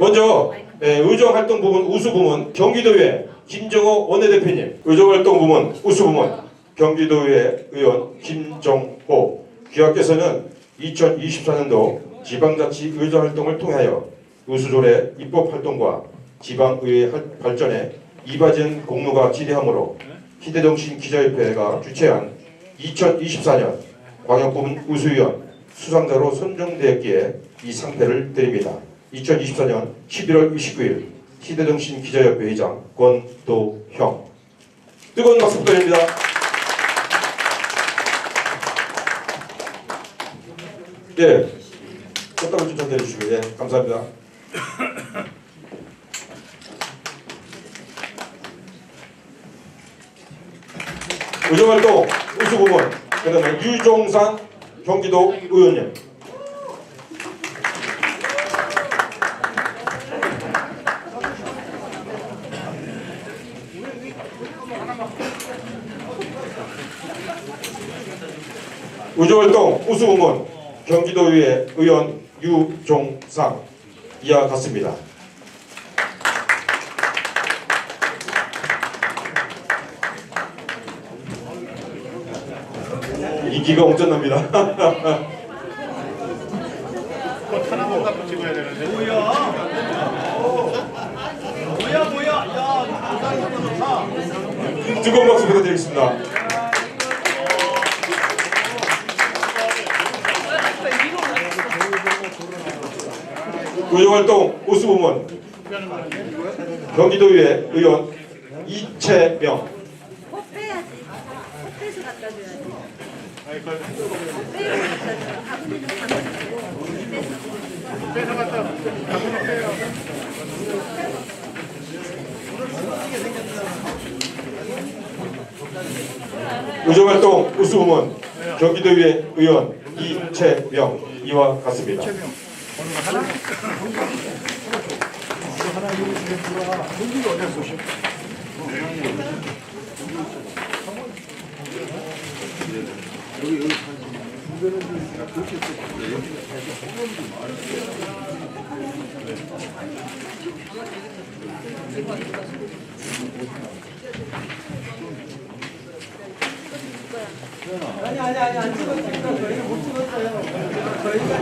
먼저 예, 의정활동 부문 우수 부문 경기도의회 김정호 원내대표님, 의정활동 부문 우수 부문. 경기도의회 의원 김정호. 귀하께서는 2024년도 지방자치 의정활동을 통하여 우수조례 입법활동과 지방의회 할- 발전에 이바지한 공로가 지대하므로 희대정신 기자협회가 주최한 2024년 광역부문 우수위원 수상자로 선정되었기에 이 상패를 드립니다. 2024년 11월 29일 희대정신 기자협회 회장 권도형 뜨거운 박수 부탁드립니다. 예, 꽃다발 좀 전달해 주시고 예, 감사합니다. 의정활동 우수부문 그다음에 유종산 경기도 의원님 우주활동 우수부문 경기도의회 의원 유종상 이와 같습니다. 인기가 엄청납니다. 되는데. 뭐야 뭐야 야 뜨거운 박수 부탁드리겠습니다. 의정활동 우수부문 경기도의회 의원 이채명 줘야지. 아이, 그꼭 빼서 갖다 줘. 바 같습니다. 아니 아니 아니 안 찍었습니다 저희는 못 찍었어요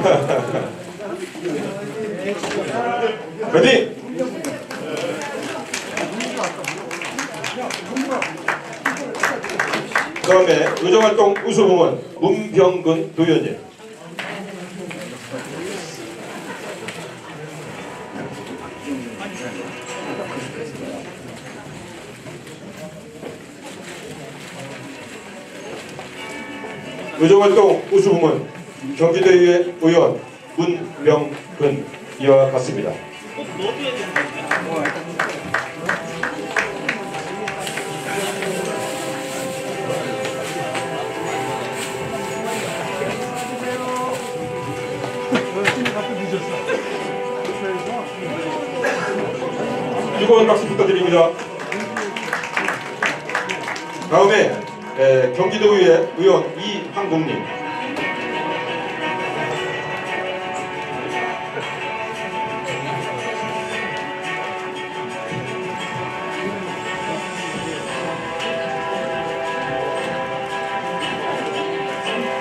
화 이팅! 그다음에 의정활동 우수부문 문병근 도의원님 의정활동 우수부문 경기도의회 의원 문 병근 이와 같습니다. 뜨거운 박수 부탁드립니다. 다음에 에, 경기도 의회 의원 이항국님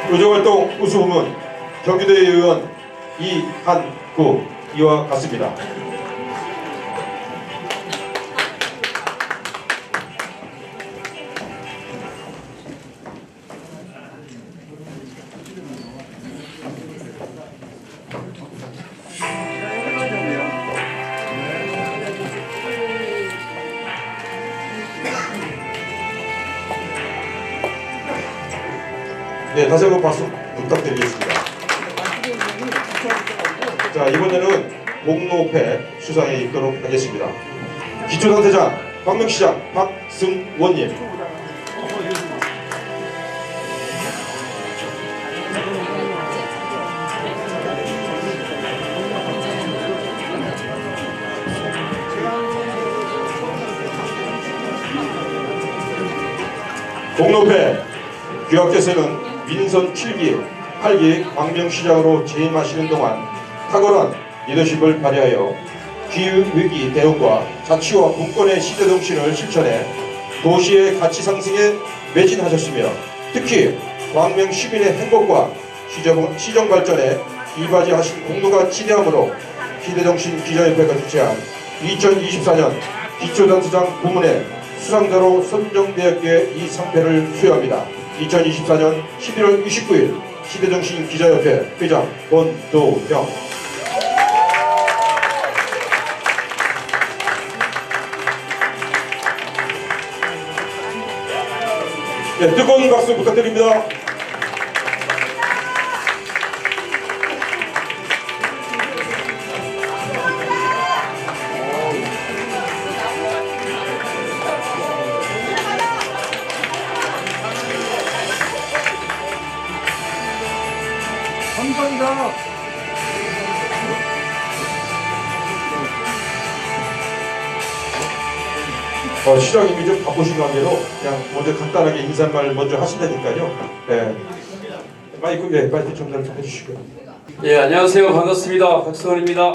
의정활동 우수부문 경기도의 의원 이한구 이와 같습니다. 네, 다시 한번 박수 부탁드리겠습니다. 자, 이번에는 목록회 수상에 있도록 하겠습니다. 기초상태장 광명시장 박승원님. 공로회 귀하께서는 민선 7기, 8기 광명시장으로 재임하시는 동안 탁월한 리더십을 발휘하여 기후위기 대응과 자치와 분권의 시대정신을 실천해 도시의 가치 상승에 매진하셨으며 특히 광명 시민의 행복과 시정, 시정 발전에 이바지하신 공로가 지대함으로 시대정신 기자협회가 주최한 2024년 기초단체장 부문의 수상자로 선정되었기에 이 상패를 수여합니다. 2024년 11월 29일 시대정신 기자협회 회장 권도형 네, 뜨거운 박수 부탁드립니다. 어, 시장님이 좀 바쁘신 관계로 그냥 먼저 간단하게 인사말 먼저 하신다니까요. 네. 마이크 예, 마이크 전달 좀 해주시고요. 예, 안녕하세요. 반갑습니다. 박성원입니다.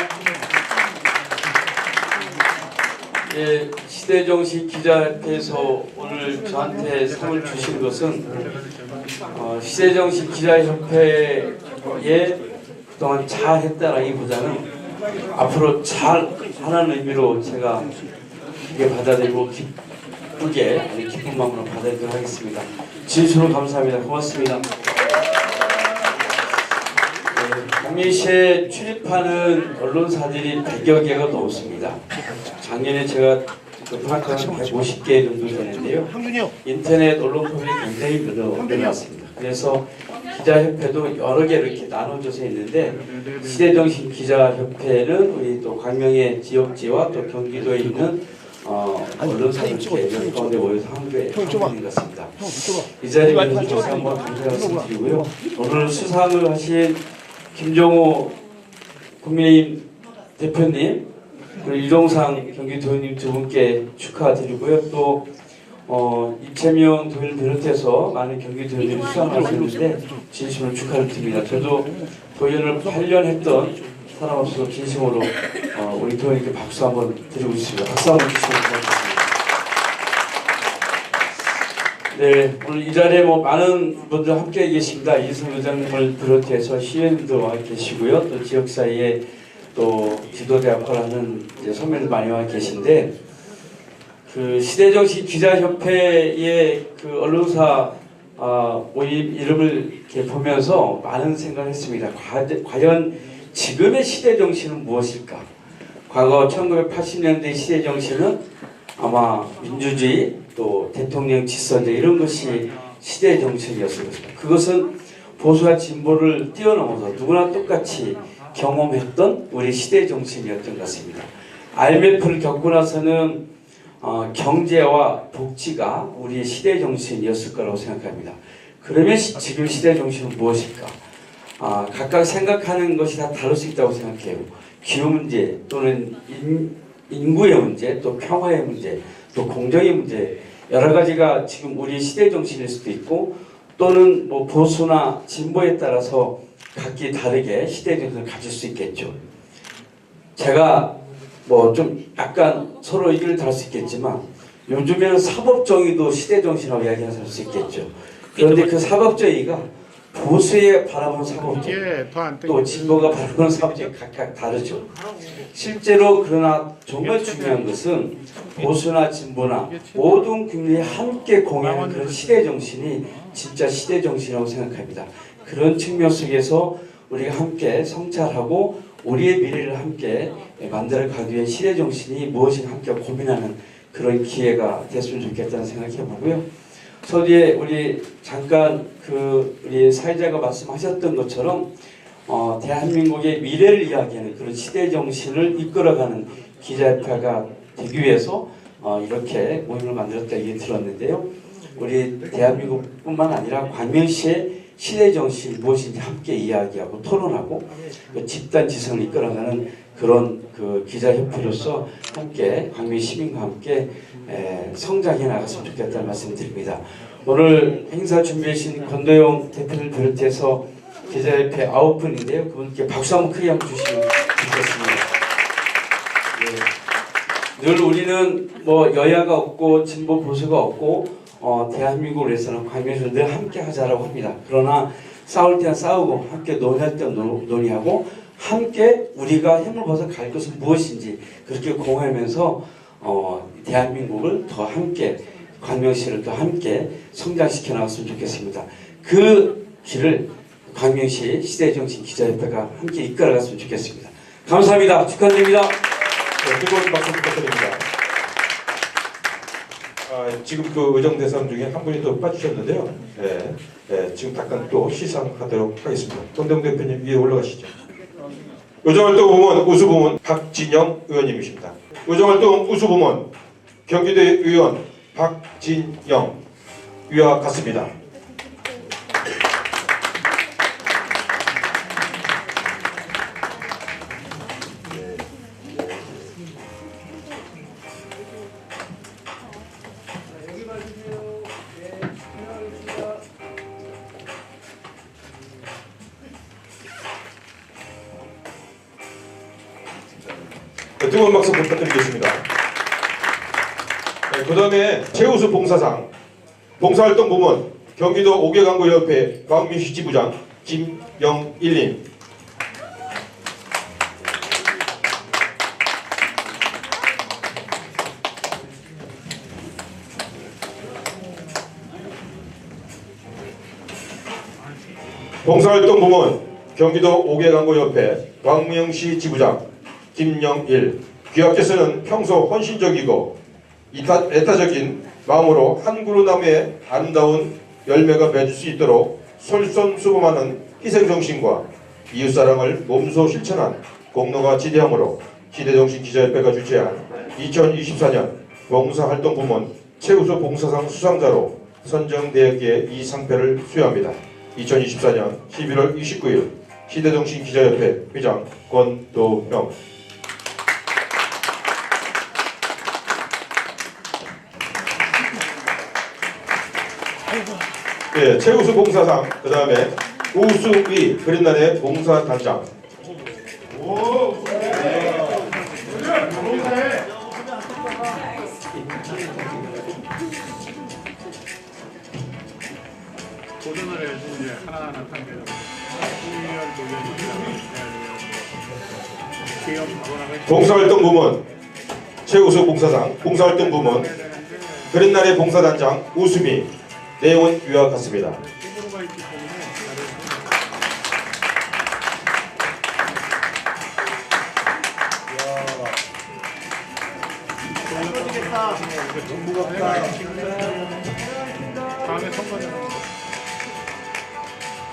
예, 시대정신 기자협회에서 오늘 저한테 상을 주신 것은 어, 시대정신 기자협회에 그동안 잘했다라기보다는 앞으로 잘 하는 의미로 제가 이게 받아들이고 기쁘게 기쁜 마음으로 받아들이도록 하겠습니다. 진심으로 감사합니다. 고맙습니다. 강민시에 출입하는 언론사들이 100여 개가 넘습니다. 작년에 제가 그 프랑크는 150개 정도 되는데요. 인터넷 언론 포맷이 굉장히 늘어- 늘어났습니다. 그래서 기자협회도 여러 개로 이렇게 나눠져서 있는데 시대정신 기자협회는 우리 또 광명의 지역지와 또 경기도에 있는 어, 언론사들 이렇게 가운데 모여서 한국에 한국인 것 같습니다. 이 자리에 다시 한번 감사 말씀드리고요. 오늘 수상을 하신 김종호 국민의힘 대표님 그리고 이동상 경기도의원님 두 분께 축하드리고요. 또 어, 이채명 도의를 비롯해서 많은 경기도의원들이 수상을 하셨는데 진심으로 축하를 드립니다. 저도 도의원을 8년 했던 사람으로서 진심으로 어, 우리 도의원님께 박수 한번 드리고 있습니다. 박수 한번 주시면. 네, 오늘 이 자리에 뭐 많은 분들 함께 계십니다. 이승 의장님을 비롯해서 시의원도 와 계시고요. 또 지역 사이에 또 지도대 역할을 하는 이제 선배들 많이 와 계신데 그 시대정신 기자협회의 그 언론사 아, 모임 이름을 이렇게 보면서 많은 생각을 했습니다. 과- 과연 지금의 시대 정신은 무엇일까? 과거 1980년대 시대 정신은 아마 민주주의 또 대통령 질서제 이런 것이 시대 정신이었을 것입니다. 그것은 보수와 진보를 뛰어넘어서 누구나 똑같이 경험했던 우리 시대 정신이었던 것 같습니다. IMF를 겪고 나서는 어, 경제와 복지가 우리의 시대 정신이었을 거라고 생각합니다. 그러면 시- 지금 시대 정신은 무엇일까? 아, 각각 생각하는 것이 다 다를 수 있다고 생각해요. 기후 문제 또는 인, 인구의 문제, 또 평화의 문제, 또 공정의 문제 여러 가지가 지금 우리 시대 정신일 수도 있고 또는 뭐 보수나 진보에 따라서 각기 다르게 시대 정신을 가질 수 있겠죠. 제가 뭐 좀 약간 서로 의견을 다를 수 있겠지만 요즘에는 사법정의도 시대 정신이라고 이야기할 수 있겠죠. 그런데 그 사법정의가 보수의 바라보는 사법정의 예, 더안 또 진보가 바라보는 사업이 각각 다르죠. 실제로 그러나 정말 중요한 것은 보수나 진보나 모든 국민이 함께 공유하는 그런 시대 정신이 진짜 시대 정신이라고 생각합니다. 그런 측면 속에서 우리가 함께 성찰하고 우리의 미래를 함께 만들어 가기 위한 시대 정신이 무엇인가 함께 고민하는 그런 기회가 됐으면 좋겠다는 생각해 보고요. 서두에 우리 잠깐 그 우리 사회자가 말씀하셨던 것처럼 어, 대한민국의 미래를 이야기하는 그런 시대 정신을 이끌어가는 기자협회가 되기 위해서 어, 이렇게 모임을 만들었다 얘기 들었는데요. 우리 대한민국뿐만 아니라 광명시의 시대 정신이 무엇인지 함께 이야기하고 토론하고 그 집단 지성을 이끌어가는 그런 그 기자협회로서 함께 광명 시민과 함께 에, 성장해 나갔으면 좋겠다는 말씀드립니다. 오늘 행사 준비해 주신 권도영 대표를 비롯해서 기자협회 아홉 분인데요. 그분께 박수 한번 크게 한번 주시면 좋겠습니다. 예, 늘 우리는 뭐 여야가 없고 진보 보수가 없고 어, 위해서는 광명시를 늘 함께 하자라고 합니다. 그러나 싸울 때는 싸우고 함께 논의할 때는 논- 논의하고 함께 우리가 힘을 벗어 갈 것은 무엇인지 그렇게 공유하면서 어, 대한민국을 더 함께 광명시를 더 함께 성장시켜 나갔으면 좋겠습니다. 그 길을 광명시 시대정신 기자협회가 함께 이끌어갔으면 좋겠습니다. 감사합니다. 축하드립니다. 네, 뜨거운 박수 부탁드립니다. 아, 지금 그 의정 대상 중에 한 분이 또 빠지셨는데요. 네, 네, 지금 잠깐 또 시상하도록 하겠습니다. 손대웅 대표님 위에 올라가시죠. 의정활동부문 우수부문 박진영 의원님이십니다. 의정활동 우수부문 경기대 의원 박진영 위와 같습니다. 네, 뜨거운 박수 부탁드리겠습니다. 네, 그 다음에 최우수 봉사상. 봉사활동 부문 경기도 오개강구협회 광민시 지부장 김영일님. 봉사활동 부문 경기도 오개강구협회 광명시 지부장 김영일. 귀하께서는 평소 헌신적이고 애타적인 마음으로 한 그루 나무의 아름다운 열매가 맺을 수 있도록 솔선수범하는 희생정신과 이웃사랑을 몸소 실천한 공로가 지대함으로 시대정신 기자협회가 주최한 2024년 봉사활동 부문 최우수 봉사상 수상자로 선정되었기에 이 상패를 수여합니다. 2024년 11월 29일 시대정신 기자협회 회장 권도형 예, 최우수 봉사상 그 다음에 우수위 그린란의 봉사단장. 도전을 이제 하나하나 봉사활동 부문 최우수 봉사상 봉사활동 부문 그린란의 봉사단장 우수미 내용은 위와 같습니다.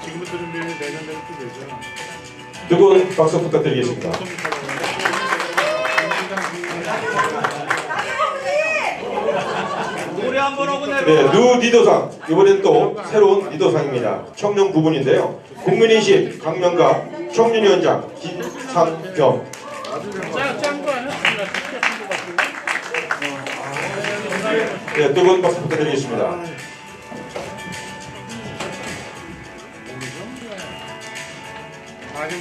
지금부터 내년 되면 또 되죠. 뜨거운 박수 부탁드리겠습니다. 노래 한번 하고 내려. 네, 누 리더상 이번엔 또 새로운 리더상입니다. 청년 부분인데요. 국민인심 강명가 청년위원장 김상겸? 네, 뜨거운 박수 부탁드리겠습니다. 아직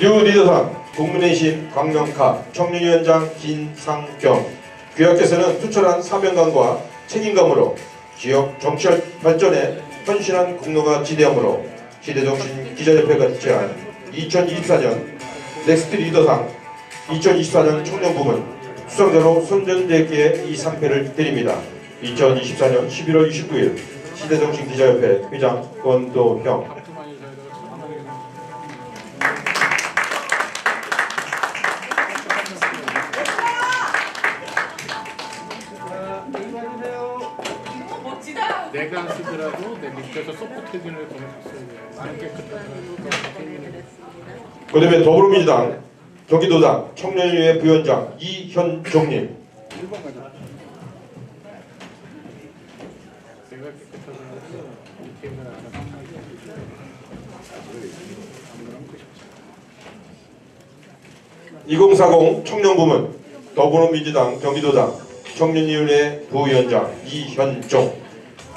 뭐뉴 리더상 국민의힘 광명카 청년위원장 김상경 귀하께서는 투철한 사명감과 책임감으로 지역 정치 발전에 헌신한 공로가 지대하므로 시대정신 기자협회가 주최한 2024년 넥스트 리더상 2024년 청년 부문 수상자로 선정되기에 이 상패를 드립니다. 2024년 11월 29일 시대정신 기자협회 회장 권도형 쓰더라도 내 밑에서 돼. 안 깨끗하더라도 그 다음에 더불어민주당 경기도당 청년위회 부위원장 이현종님 내가 깨끗하더라도 밑에는 안 하고 2040 청년부문 더불어민주당 경기도당 청년위원회 부위원장 이현종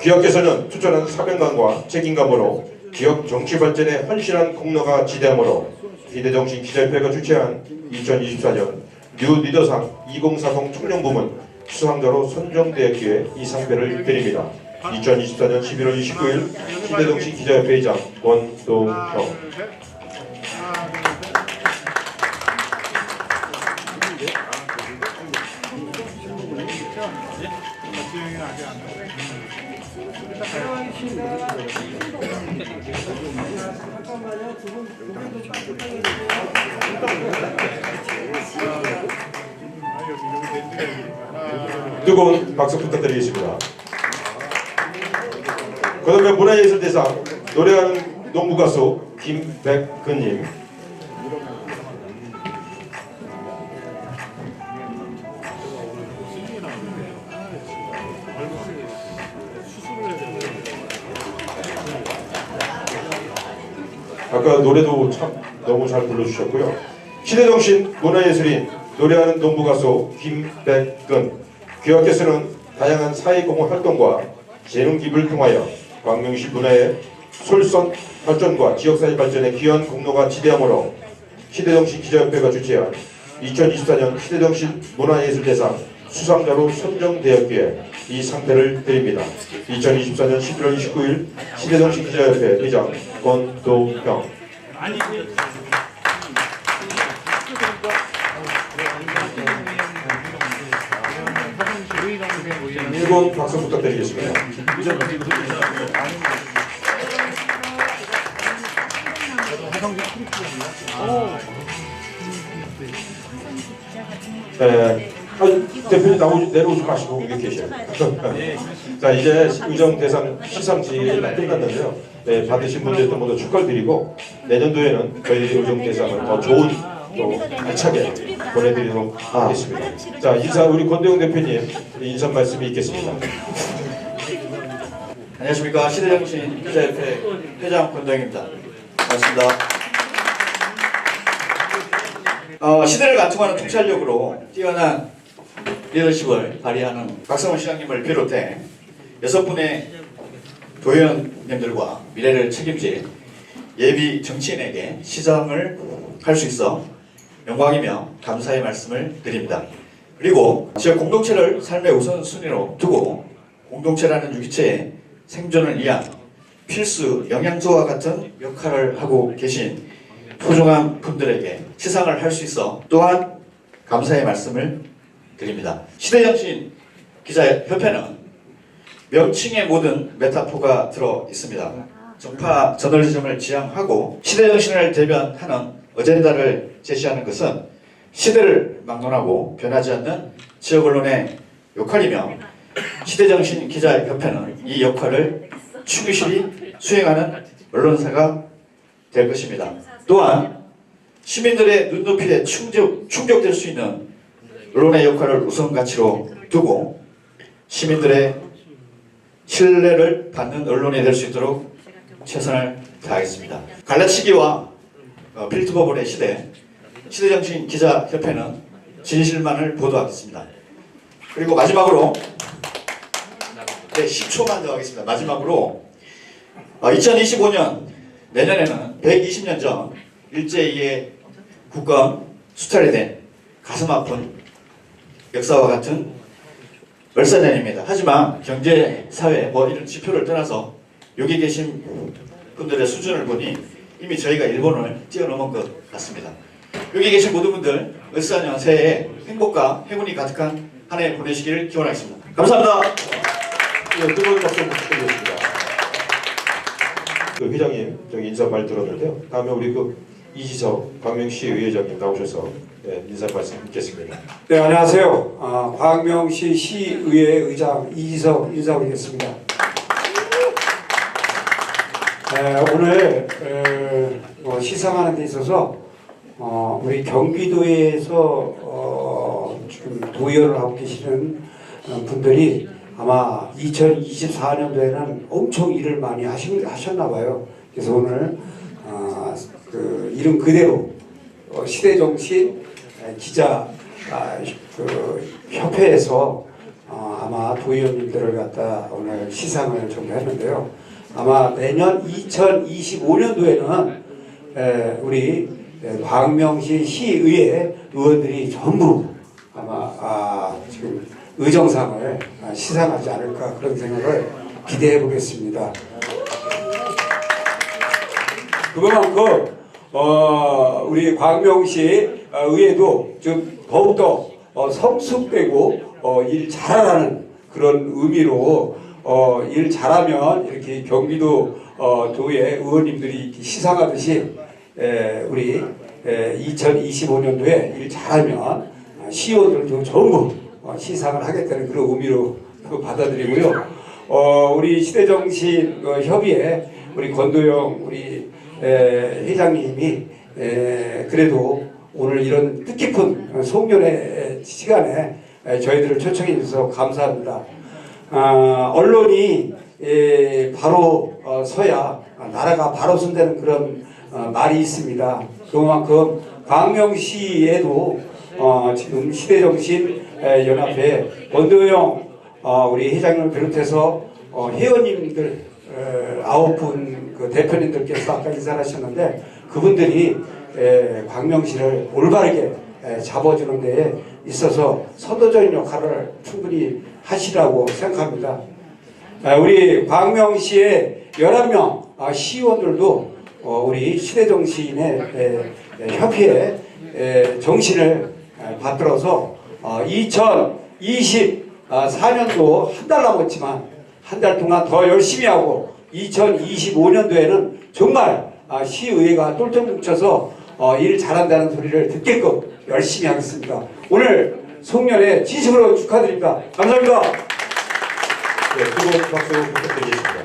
귀하께서는 투철한 사명감과 책임감으로 지역 정치 발전에 헌신한 공로가 지대하므로 기대정신 기자협회가 주최한 2024년 뉴 리더상 2040 청년부문 수상자로 선정되었기에 이 상패를 드립니다. 2024년 11월 29일 시대동시 기자협회 회장 원동형 아 뜨거운 박수 부탁드리겠습니다. 그 다음에 문화예술대상 노래하는 농부 가수 김백근님 아까 노래도 참 너무 잘 불러주셨고요. 시대정신 문화예술인 노래하는 농부 가수 김백근 귀하께서는 다양한 사회공헌 활동과 재능 기부를 통하여 광명시 문화의 솔선 발전과 지역사회 발전에 기여한 공로가 지대하므로 시대정신 기자협회가 주최한 2024년 시대정신 문화예술대상 수상자로 선정되었기에 이 상패를 드립니다. 2024년 11월 29일 시대정신 기자협회 회장 권도형 뜨거운 박수 부탁드리겠습니다. 네. 아니, 대표님 나오지 내려오지 마시고 여기 계셔요. 자 이제 의정 대상 시상식이 다 끝났는데요. 네, 받으신 분들도 모두 축하를 드리고 내년도에는 저희 의정 대상을 더 좋은 또 알차게 보내드리도록 하겠습니다. 자 인사 우리 권대웅 대표님 인사 말씀이 있겠습니다. 안녕하십니까 시대정신 기자협회 회장 권정입니다. 반갑습니다. 어, 시대를 관통하는 통찰력으로 뛰어난 리더십을 발휘하는 박성원 시장님을 비롯해 여섯 분의 도의원님들과 미래를 책임질 예비 정치인에게 시장을 할 수 있어 영광이며 감사의 말씀을 드립니다. 그리고 지역 공동체를 삶의 우선순위로 두고 공동체라는 유기체의 생존을 위한 필수 영양소와 같은 역할을 하고 계신 소중한 분들에게 시상을 할 수 있어 또한 감사의 말씀을 드립니다. 시대정신 기자협회는 명칭의 모든 메타포가 들어 있습니다. 정파 저널리즘을 지향하고 시대정신을 대변하는 어젠다를 제시하는 것은 시대를 막론하고 변하지 않는 지역 언론의 역할이며 시대정신 기자협회는 이 역할을 충실히 수행하는 언론사가 될 것입니다. 또한 시민들의 눈높이에 충족, 충족될 수 있는 언론의 역할을 우선 가치로 두고 시민들의 신뢰를 받는 언론이 될 수 있도록 최선을 다하겠습니다. 갈라치기와 어, 필트버블의 시대 시대정신 기자협회는 진실만을 보도하겠습니다. 그리고 마지막으로 네, 10초만 더 하겠습니다. 마지막으로 어, 2025년 내년에는 120년 전 일제히의 국가원 수탈이 된 가슴 아픈 역사와 같은 월사년입니다. 하지만 경제, 사회 뭐 이런 지표를 떠나서 여기 계신 분들의 수준을 보니 이미 저희가 일본을 뛰어넘은 것 같습니다. 여기 계신 모든 분들 을사년 새해에 행복과 행운이 가득한 한 해 보내시기를 기원하겠습니다. 감사합니다. 네, 뜨거운 박수 부탁드리겠습니다. 그 회장님 저기 인사 말 들었는데요. 다음에 우리 그 이지석 광명시 의회장님 나오셔서 네, 인사 말씀 듣겠습니다. 네, 안녕하세요. 아, 광명시 시의회 의장 이지석 인사드리겠습니다. 에, 오늘 에, 뭐 시상하는 데 있어서 어, 우리 경기도에서 어, 지금 도의원을 하고 계시는 어, 분들이 아마 2024년도에는 엄청 일을 많이 하시, 하셨나 봐요. 그래서 오늘 아, 그 이름 그대로 어, 시대정신 기자 아, 그 협회에서 어, 아마 도의원님들을 갖다 오늘 시상을 정했는데요. 아마 내년 2025년도에는 우리 광명시 시의회 의원들이 전부 의정상을 아, 시상하지 않을까 그런 생각을 기대해 보겠습니다. 그만큼 어, 우리 광명시 어, 의회도 좀 더욱더 어, 성숙되고 어, 일 잘하라는 그런 의미로 어, 일 잘하면 이렇게 경기도 어, 도의 의원님들이 시상하듯이 에, 우리 2025년도에 일 잘하면 아, 시의원들도 전부 어, 시상을 하겠다는 그런 의미로 그 받아들이고요. 어, 우리 시대정신 어, 협의회 우리 권도영 우리 에, 회장님이 에, 그래도 오늘 이런 뜻깊은 송년회 시간에 에, 저희들을 초청해 주셔서 감사합니다. 아, 언론이 에, 바로 어, 서야 나라가 바로 선다는 그런 어, 말이 있습니다. 그만큼 광명시에도 어, 지금 시대정신 에, 연합회 원도영 어, 우리 회장님을 비롯해서 어, 회원님들 에, 아홉 분 그 대표님들께서 아까 인사를 하셨는데 그분들이 에, 광명시를 올바르게 에, 잡아주는 데에 있어서 선도적인 역할을 충분히 하시라고 생각합니다. 아, 우리 광명시의 11명 아, 시의원들도 어, 우리 에, 에, 협의회 에, 정신을 에, 받들어서 어, 2024년도 한 달 남았지만 한 달 동안 더 열심히 하고 2025년도에는 정말 아, 시의회가 똘똘 뭉쳐서 어, 일 잘한다는 소리를 듣게끔 열심히 하겠습니다. 오늘 송년회 진심으로 축하드립니다. 감사합니다. 네, 뜨거운 박수 부탁드리겠습니다.